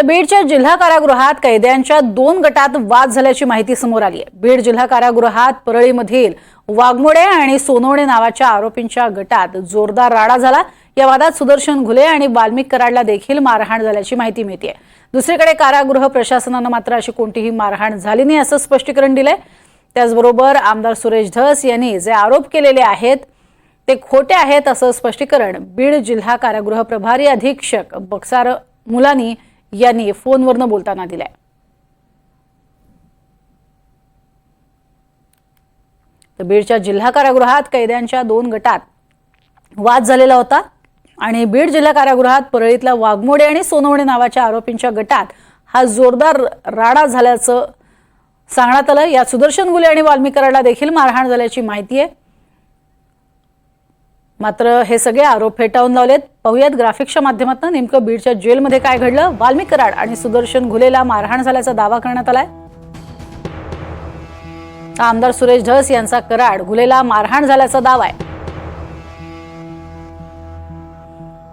तर बीडच्या जिल्हा कारागृहात कैद्यांच्या दोन गटात वाद झाल्याची माहिती समोर आली आहे बीड जिल्हा कारागृहात परळीमधील वाघमोडे आणि सोनवणे नावाच्या आरोपींच्या गटात जोरदार राडा झाला. या वादात सुदर्शन घुले आणि वाल्मिक कराडला देखील मारहाण झाल्याची माहिती मिळते दुसरीकडे कारागृह प्रशासनानं मात्र अशी कोणतीही मारहाण झाली नाही असं स्पष्टीकरण दिलंय. त्याचबरोबर आमदार सुरेश धस यांनी जे आरोप केलेले आहेत ते खोटे आहेत असं स्पष्टीकरण बीड जिल्हा कारागृह प्रभारी अधीक्षक बक्सार मुलानी यांनी फोनवरनं बोलताना दिलाय. तर बीडच्या जिल्हा कारागृहात कैद्यांच्या दोन गटात वाद झालेला होता आणि बीड जिल्हा कारागृहात परळीतल्या वाघमोडे आणि सोनवणे नावाच्या आरोपींच्या गटात हा जोरदार राडा झाल्याचं सांगण्यात आलं. यात सुदर्शन गुले आणि वाल्मीकराला देखील मारहाण झाल्याची माहिती आहे. मात्र हे सगळे आरोप फेटाळून लावलेत. पाहुयात ग्राफिक्सच्या माध्यमातून नेमकं बीडच्या जेलमध्ये काय घडलं? वाल्मिक कराड आणि सुदर्शन घुलेला मारहाण झाल्याचा दावा करण्यात आलाय. आमदार सुरेश धस यांचा कराड घुलेला मारहाण झाल्याचा दावा आहे.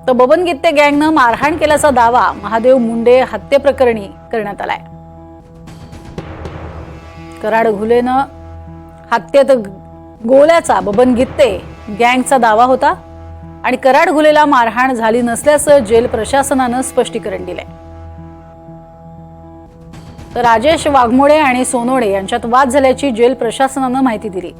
तर बबन गित्ते गँगनं मारहाण केल्याचा दावा महादेव मुंडे हत्येप्रकरणी करण्यात आलाय. कराड घुलेनं हत्येत गोल्याचा बबन गित्ते गँगचा दावा होता आणि कराड गुलेला मारहाण झाली नसल्याचं जेल प्रशासनानं स्पष्टीकरण दिलंय. तर राजेश वाघमोडे आणि सोनोडे यांच्यात वाद झाल्याची जेल प्रशासनानं माहिती दिली.